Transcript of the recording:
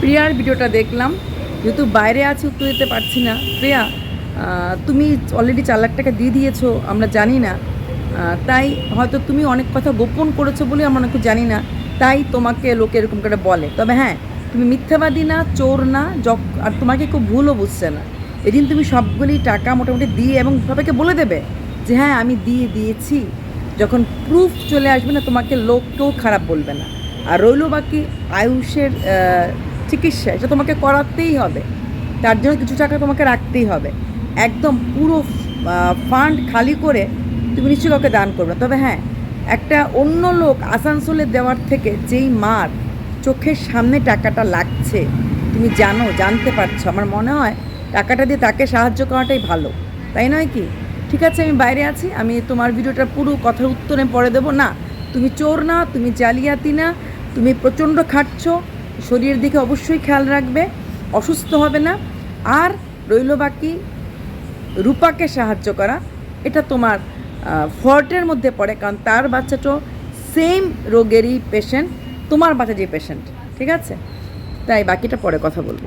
প্রিয়ার ভিডিওটা দেখলাম। যেহেতু বাইরে আছে, উত্তর দিতে পারছি না। প্রিয়া তুমি অলরেডি চার লাখ টাকা দিয়ে দিয়েছ, আমরা জানি না। তাই হয়তো তুমি অনেক কথা গোপন করেছ বলে আমরা অনেক জানি না। তাই তোমাকে লোকে এরকম করে বলে। তবে হ্যাঁ তুমি মিথ্যাবাদী না, চোর না জক আর তোমাকে কেউ ভুলও বুঝছে না। এদিন তুমি সবগুলি টাকা মোটামুটি দিয়ে এবং সবাইকে বলে দেবে যে হ্যাঁ আমি দিয়ে দিয়েছি। যখন প্রুফ চলে আসবে না, তোমাকে লোক কেউ খারাপ বলবে না। আর রইল বাকি আয়ুষের চিকিৎসা, এটা তোমাকে করাতেই হবে। তার জন্য কিছু টাকা তোমাকে রাখতেই হবে। একদম পুরো ফান্ড খালি করে তুমি নিশ্চয়ই কাউকে দান করবে। তবে হ্যাঁ একটা অন্য লোক আসানসোলে দেওয়ার থেকে যেই মার চোখের সামনে টাকাটা লাগছে, তুমি জানো, জানতে পারছ। আমার মনে হয় টাকাটা দিয়ে তাকে সাহায্য করাটাই ভালো। তাই নয় কি? ঠিক আছে, আমি বাইরে আছি। আমি তোমার ভিডিওটা পুরো কথার উত্তরে পরে দেবো। না, তুমি চোর না, তুমি জালিয়াতি না, তুমি প্রচণ্ড খাটছ। শরীরের দিকে অবশ্যই খেয়াল রাখবে, অসুস্থ হবে না। আর রইল বাকি রূপাকে সাহায্য করা, এটা তোমার ফর্টের মধ্যে পড়ে, কারণ তার বাচ্চাটাও সেম রোগেরই পেশেন্ট তোমার বাচ্চা যে পেশেন্ট ঠিক আছে? তাই বাকিটা পরে কথা বলব।